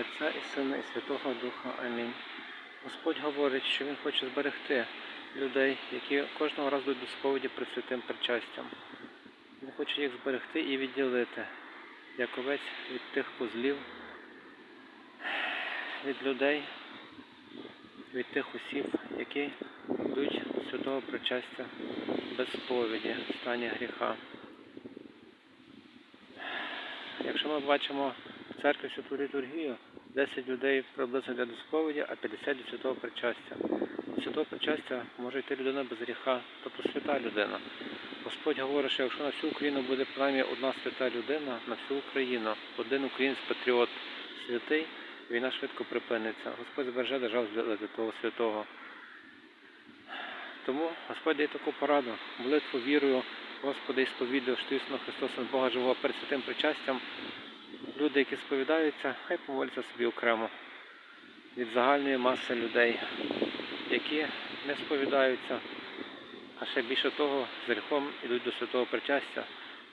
Отця і Сина і Святого Духа. Амінь. Господь говорить, що Він хоче зберегти людей, які кожного разу йдуть до сповіді перед святим причастям. Він хоче їх зберегти і відділити, як овець від тих козлів, від людей, від тих осіб, які йдуть до святого причастя без сповіді, в стані гріха. Якщо ми бачимо в церкві святу літургію, 10 людей приблизно для сповіді, а 50 для святого причастя. До святого причастя може йти людина без гріха, тобто свята людина. Господь говорить, що якщо на всю Україну буде принаймні одна свята людина, на всю Україну, один український патріот святий, війна швидко припиниться. Господь збереже державу для того святого. Тому Господь дає таку пораду, молитву вірою, Господи, і сповідаю, що Ісусом Христосом Бога живого перед святим причастям. Люди, які сповідаються, хай помоляться собі окремо від загальної маси людей, які не сповідаються, а ще більше того, з гріхом ідуть до святого причастя,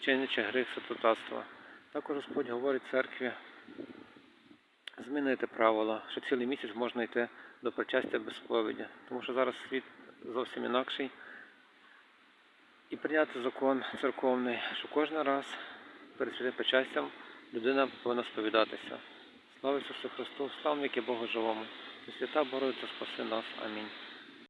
чинячи гріх святотатства. Також Господь говорить церкві змінити правила, що цілий місяць можна йти до причастя без сповіді, тому що зараз світ зовсім інакший. І прийняти закон церковний, що кожен раз перед святим причастям людина повинна сповідатися. Слава Ісусу Христу, славники Богу живому. І свята Богородиця спаси нас. Амінь.